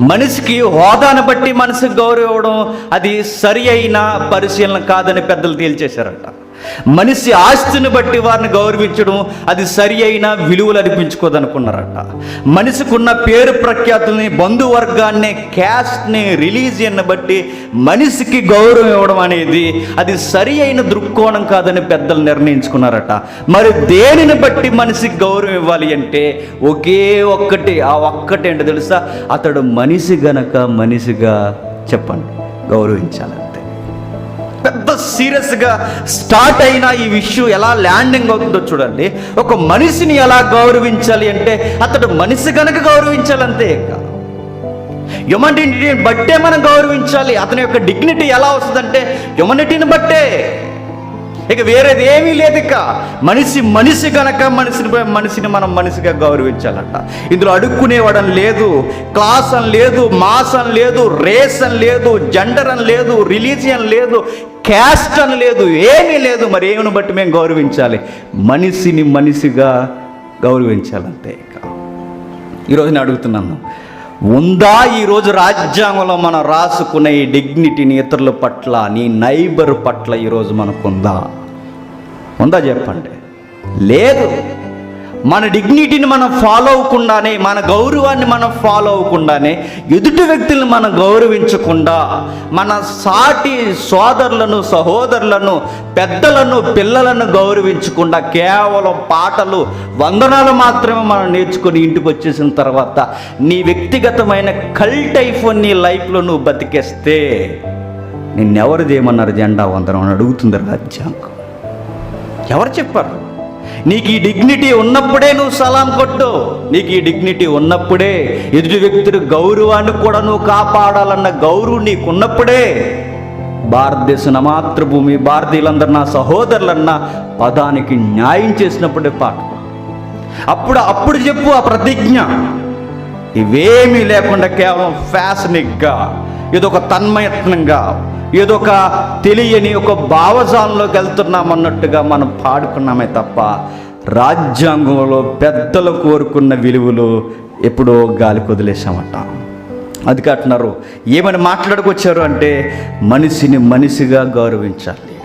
మనిషికి హోదాను బట్టి మనసుకు గౌరవం ఇవ్వడం అది సరి అయిన పరిశీలన కాదని పెద్దలు తేల్చేశారంట. మనిషి ఆస్తిని బట్టి వారిని గౌరవించడం అది సరి అయిన విలువలు అనిపించుకోదనుకున్నారట. మనిషికున్న పేరు ప్రఖ్యాతుల్ని బంధువర్గాన్ని క్యాస్ట్ని రిలీజియన్ని బట్టి మనిషికి గౌరవం ఇవ్వడం అనేది అది సరి అయిన దృక్కోణం కాదని పెద్దలు నిర్ణయించుకున్నారట. మరి దేనిని బట్టి మనిషికి గౌరవం ఇవ్వాలి అంటే ఒకే ఒక్కటి ఆ ఒక్కటి ఏంటో తెలుసా? అతడు మనిషి గనక మనిషిగా చెప్పండి గౌరవించాలని. పెద్ద సీరియస్గా స్టార్ట్ అయిన ఈ విషయం ఎలా ల్యాండింగ్ అవుతుందో చూడండి. ఒక మనిషిని ఎలా గౌరవించాలి అంటే అతడు మనిషి కనుక గౌరవించాలంతే ఇక హ్యుమనిటీని బట్టే మనం గౌరవించాలి. అతని యొక్క డిగ్నిటీ ఎలా వస్తుందంటే హ్యుమనిటీని బట్టే. ఇక వేరేది ఏమీ లేదు ఇక. మనిషి మనిషి కనుక మనిషిని మనిషిని మనం మనిషిగా గౌరవించాలంట. ఇందులో అడుక్కునేవాడని లేదు క్లాస్ అని లేదు మాస్ అని లేదు రేస్ అని లేదు జెండర్ అని లేదు రిలీజియన్ లేదు క్యాస్ట్ అని లేదు ఏమీ లేదు. మరి ఏమిని బట్టి మేము గౌరవించాలి? మనిషిని మనిషిగా గౌరవించాలంతే ఇక. ఈరోజు నేను అడుగుతున్నాను ఉందా ఈరోజు రాజ్యాంగంలో మనం రాసుకునే ఈ డిగ్నిటీని ఇతరుల పట్ల నీ నైబర్ పట్ల ఈరోజు మనకుందా? ఉందా చెప్పండి. లేదు. మన డిగ్నిటీని మనం ఫాలో అవ్వకుండానే మన గౌరవాన్ని మనం ఫాలో అవ్వకుండానే ఎదుటి వ్యక్తులను మనం గౌరవించకుండా మన సాటి సోదరులను సహోదరులను పెద్దలను పిల్లలను గౌరవించకుండా కేవలం పాటలు వందనాలు మాత్రమే మనం నేర్చుకొని ఇంటికి వచ్చేసిన తర్వాత నీ వ్యక్తిగతమైన కల్ట్ ఐఫోన్ నీ లైఫ్లో నువ్వు బతికేస్తే నిన్నెవరు చేయమన్నారు జెండా వందనం అని అడుగుతుంది రాజ్యాంగం. ఎవరు చెప్పారు? నీకు ఈ డిగ్నిటీ ఉన్నప్పుడే నువ్వు సలాం కొట్టు. నీకు ఈ డిగ్నిటీ ఉన్నప్పుడే ఎదుటి వ్యక్తులు గౌరవాన్ని కూడా నువ్వు కాపాడాలన్న గౌరవం నీకున్నప్పుడే భారతదేశం నా మాతృభూమి భారతీయులందరూ నా సహోదరులన్న పదానికి న్యాయం చేసినప్పుడే పాట. అప్పుడు అప్పుడు చెప్పు ఆ ప్రతిజ్ఞ. ఇవేమీ లేకుండా కేవలం ఫ్యాషనిక్గా ఏదో ఒక తన్మయత్నంగా ఏదో ఒక తెలియని ఒక భావజాలంలోకి వెళ్తున్నాం అన్నట్టుగా మనం పాడుకున్నామే తప్ప రాజ్యాంగంలో పెద్దలు కోరుకున్న విలువలు ఎప్పుడో గాలి వదిలేసామట అది కట్టినారు ఏమని మాట్లాడుకొచ్చారు అంటే మనిషిని మనిషిగా గౌరవించాలి.